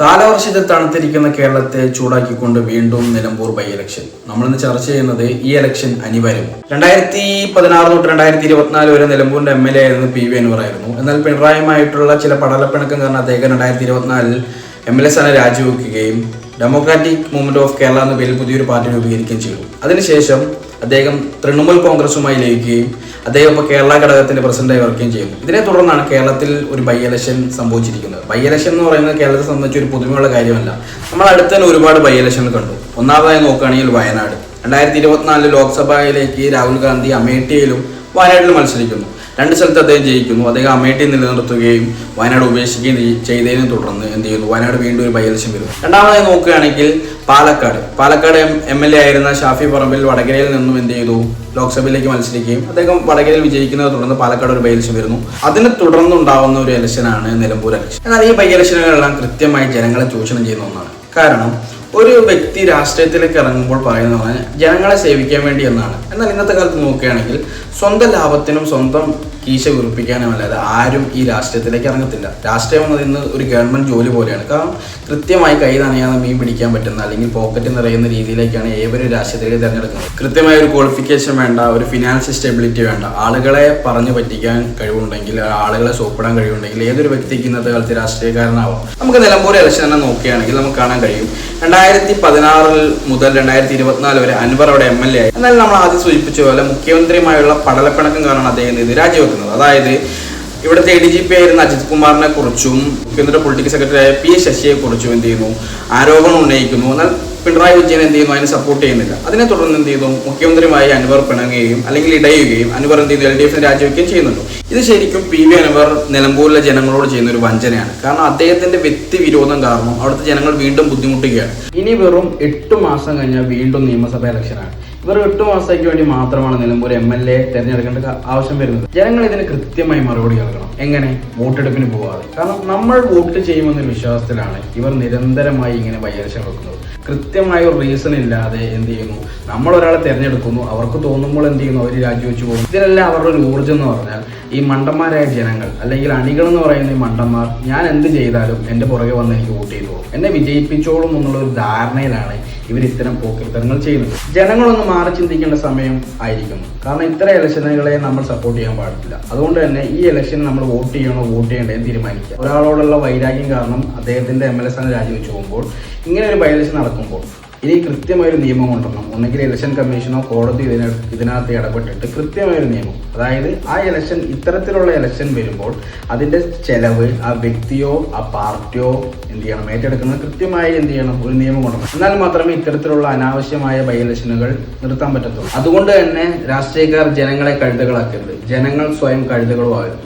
കാലവർഷത്തിൽ തണുത്തിരിക്കുന്ന കേരളത്തെ ചൂടാക്കിക്കൊണ്ട് വീണ്ടും Nilambur by election നമ്മളിന്ന് ചർച്ച ചെയ്യുന്നത് ഈ ഇലക്ഷൻ അനിവാര്യം. രണ്ടായിരത്തി പതിനാറ് തൊട്ട് രണ്ടായിരത്തി ഇരുപത്തിനാല് വരെ നിലമ്പൂരിന്റെ എം എൽ എ ആയിരുന്നു പി വി അനുവർ ആയിരുന്നു. എന്നാൽ പിണറായിയുമായിട്ടുള്ള ചില പടലപ്പിണക്കം കാരണം അദ്ദേഹം രണ്ടായിരത്തി ഇരുപത്തിനാലിൽ എം എൽ എ സ്ഥാനം രാജിവെക്കുകയും ഡെമോക്രാറ്റിക് മൂവ്മെന്റ് ഓഫ് കേരള എന്ന പേരിൽ പുതിയൊരു പാർട്ടി രൂപീകരിക്കുകയും ചെയ്തു. അതിനുശേഷം അദ്ദേഹം തൃണമൂൽ കോൺഗ്രസുമായി ലയിക്കുകയും അദ്ദേഹം ഇപ്പോൾ കേരള ഘടകത്തിന്റെ പ്രസിഡന്റായി വർക്കുകയും ചെയ്യുന്നു ഇതിനെ തുടർന്നാണ് കേരളത്തിൽ ഒരു ബൈ ഇലക്ഷൻ സംഭവിച്ചിരിക്കുന്നത്. ബൈ ഇലക്ഷൻ എന്ന് പറയുന്നത് കേരളത്തെ സംബന്ധിച്ച് ഒരു പുതുമയുള്ള കാര്യമല്ല. നമ്മൾ അടുത്ത് തന്നെ ഒരുപാട് ബൈ ഇലക്ഷൻ കണ്ടു. ഒന്നാമതായി നോക്കുകയാണെങ്കിൽ വയനാട്. രണ്ടായിരത്തി ഇരുപത്തിനാലിൽ ലോക്സഭയിലേക്ക് രാഹുൽ ഗാന്ധി അമേഠിയിലും വയനാട്ടിലും മത്സരിക്കുന്നു. രണ്ട് സ്ഥലത്ത് അദ്ദേഹം ജയിക്കുന്നു. അദ്ദേഹം അമേഠി നിലനിർത്തുകയും വയനാട് ഉപേക്ഷിക്കുകയും ചെയ്- ചെയ്തതിനെ തുടർന്ന് എന്ത് ചെയ്യുന്നു? വയനാട് വീണ്ടും ഒരു ബൈ ഇലക്ഷൻ വരുന്നു. രണ്ടാമതായി നോക്കുകയാണെങ്കിൽ Palakkad. Palakkad M L A ആയിരുന്ന ഷാഫി പറമ്പിൽ വടകരയിൽ നിന്നും എന്ത് ചെയ്തു? ലോക്സഭയിലേക്ക് മത്സരിക്കുകയും അദ്ദേഹം വടകരയിൽ വിജയിക്കുന്നത് തുടർന്ന് പാലക്കാട് ഒരു ബൈ വരുന്നു. അതിനെ തുടർന്നുണ്ടാവുന്ന ഒരു ഇലക്ഷനാണ് നിലമ്പൂർ ഇലക്ഷൻ. എന്നാൽ ഈ ബൈ കൃത്യമായി ജനങ്ങളെ ചൂഷണം ചെയ്യുന്ന ഒന്നാണ്. കാരണം ഒരു വ്യക്തി രാഷ്ട്രീയത്തിലേക്ക് ഇറങ്ങുമ്പോൾ പറയുന്നത് ജനങ്ങളെ സേവിക്കാൻ വേണ്ടി എന്നാണ്. എന്നാൽ ഇന്നത്തെ കാലത്ത് നോക്കുകയാണെങ്കിൽ സ്വന്തം ലാഭത്തിനും സ്വന്തം കീശ കുറിപ്പിക്കാനും അല്ലാതെ ആരും ഈ രാഷ്ട്രീയത്തിലേക്ക് ഇറങ്ങത്തില്ല. രാഷ്ട്രീയം എന്നത് ഇന്ന് ഒരു ഗവൺമെന്റ് ജോലി പോലെയാണ്. കാരണം കൃത്യമായി കൈ നനയാതെ മീൻ പിടിക്കാൻ പറ്റുന്ന അല്ലെങ്കിൽ പോക്കറ്റ് നിറയുന്ന രീതിയിലേക്കാണ് ഏവരും രാഷ്ട്രീയത്തിലേക്ക് തിരഞ്ഞെടുക്കുന്നത്. കൃത്യമായ ഒരു ക്വാളിഫിക്കേഷൻ വേണ്ട ഒരു ഫിനാൻഷ്യൽ സ്റ്റെബിലിറ്റി വേണ്ട. ആളുകളെ പറഞ്ഞു പറ്റിക്കാൻ കഴിവുണ്ടെങ്കിൽ ആളുകളെ സോപ്പിടാൻ കഴിവുണ്ടെങ്കിൽ ഏതൊരു വ്യക്തിക്ക് ഇന്നത്തെ കാലത്ത് രാഷ്ട്രീയക്കാരനാവാം. നമുക്ക് നിലമ്പൂർ ഇലക്ഷൻ തന്നെ നോക്കുകയാണെങ്കിൽ നമുക്ക് കാണാൻ കഴിയും. രണ്ടായിരത്തി പതിനാറിൽ മുതൽ രണ്ടായിരത്തി ഇരുപത്തിനാല് വരെ അൻവർ അവിടെ എം എൽ എ ആയി. എന്നാൽ നമ്മൾ ആദ്യം സൂചിപ്പിച്ച പോലെ മുഖ്യമന്ത്രിയുമായുള്ള പടലപ്പിണക്കം കാരണം അദ്ദേഹം ഇത് രാജിവെക്കുന്നത് അതായത് ഇവിടുത്തെ എ ഡി ജി പി ആയിരുന്ന അജിത് കുമാറിനെ കുറിച്ചും കേന്ദ്ര പൊളിറ്റിക്കൽ സെക്രട്ടറി ആയ പി ശശിയെ കുറിച്ചും എന്ത് ചെയ്യുന്നു? ആരോപണം ഉന്നയിക്കുന്നു. എന്നാൽ പിണറായി വിജയൻ എന്ത് ചെയ്യുന്നു? അതിനെ സപ്പോർട്ട് ചെയ്യുന്നില്ല. അതിനെ തുടർന്ന് എന്ത് ചെയ്യുന്നു? മുഖ്യമന്ത്രിയുമായി അൻവർ പിണങ്ങുകയും അല്ലെങ്കിൽ ഇടയുകയും അൻവർ എന്ത് ചെയ്യുന്നു? എൽ ഡി എഫിന് രാജിവെക്കുകയും ചെയ്യുന്നുണ്ട്. ഇത് ശരിക്കും പി വി അൻവർ നിലമ്പൂരിലെ ജനങ്ങളോട് ചെയ്യുന്ന ഒരു വഞ്ചനയാണ്. കാരണം അദ്ദേഹത്തിന്റെ വ്യക്തി വിരോധം കാരണം അവിടുത്തെ ജനങ്ങൾ വീണ്ടും ബുദ്ധിമുട്ടുകയാണ്. ഇനി വെറും എട്ട് മാസം കഴിഞ്ഞാൽ വീണ്ടും നിയമസഭ ഇലക്ഷനാണ് ഇവർ എട്ട് മാസത്തേക്ക് വേണ്ടി മാത്രമാണ് നിലമ്പൂർ എം എൽ എ തെരഞ്ഞെടുക്കേണ്ട ആവശ്യം വരുന്നത്. ജനങ്ങൾ ഇതിന് കൃത്യമായി മറുപടി നൽകണം. എങ്ങനെ? വോട്ടെടുപ്പിന് പോവാതെ. കാരണം നമ്മൾ വോട്ട് ചെയ്യുമെന്നൊരു വിശ്വാസത്തിലാണ് ഇവർ നിരന്തരമായി ഇങ്ങനെ വൈകരിച്ച വെക്കുന്നത്. കൃത്യമായ ഒരു റീസൺ ഇല്ലാതെ എന്ത് ചെയ്യുന്നു? നമ്മൾ ഒരാളെ തിരഞ്ഞെടുക്കുന്നു. അവർക്ക് തോന്നുമ്പോൾ എന്ത് ചെയ്യുന്നു? അവർ രാജിവെച്ചു പോകും ഇതിനെല്ലാം അവരുടെ ഒരു ഊർജം എന്ന് പറഞ്ഞാൽ ഈ മണ്ടന്മാരായ ജനങ്ങൾ അല്ലെങ്കിൽ അണികൾ എന്ന് പറയുന്ന ഈ മണ്ടന്മാർ ഞാൻ എന്ത് ചെയ്താലും എന്റെ പുറകെ വന്ന് എനിക്ക് വോട്ട് ചെയ്തു എന്നെ വിജയിപ്പിച്ചോളും എന്നുള്ള ഒരു ധാരണയിലാണ് ഇവർ ഇത്തരം പോക്കിത്തരങ്ങൾ ചെയ്യുന്നത്. ജനങ്ങളൊന്ന് മാറി ചിന്തിക്കേണ്ട സമയം ആയിരിക്കുന്നു. കാരണം ഇത്തരം ഇലക്ഷനുകളെ നമ്മൾ സപ്പോർട്ട് ചെയ്യാൻ പാടില്ല. അതുകൊണ്ട് തന്നെ ഈ ഇലക്ഷൻ നമ്മൾ വോട്ട് ചെയ്യണോ വോട്ട് ചെയ്യണ്ടേ തീരുമാനിക്കുക. ഒരാളോടുള്ള വൈരാഗ്യം കാരണം അദ്ദേഹത്തിന്റെ എം എൽ എ സ്ഥാനം രാജിവെച്ച് പോകുമ്പോൾ ഇങ്ങനെ ഒരു ബൈ ഇലക്ഷൻ നടക്കുമ്പോൾ ഇനി കൃത്യമായൊരു നിയമം കൊണ്ടുവരണം. ഒന്നെങ്കിൽ ഇലക്ഷൻ കമ്മീഷനോ കോടതി ഇതിന ഇതിനകത്ത് ഇടപെട്ടിട്ട് കൃത്യമായൊരു നിയമം. അതായത് ആ ഇലക്ഷൻ ഇത്തരത്തിലുള്ള ഇലക്ഷൻ വരുമ്പോൾ അതിന്റെ ചെലവ് ആ വ്യക്തിയോ ആ പാർട്ടിയോ എന്ത് ചെയ്യണം? ഏറ്റെടുക്കുന്നത് കൃത്യമായി എന്ത് ചെയ്യണം? ഒരു നിയമം കൊണ്ടുവരണം. എന്നാൽ മാത്രമേ ഇത്തരത്തിലുള്ള അനാവശ്യമായ ബൈ ഇലക്ഷനുകൾ നിർത്താൻ പറ്റത്തുള്ളൂ. അതുകൊണ്ട് തന്നെ രാഷ്ട്രീയക്കാർ ജനങ്ങളെ കഴുതകളാക്കരുത്. ജനങ്ങൾ സ്വയം കഴുതകളും ആകരുത്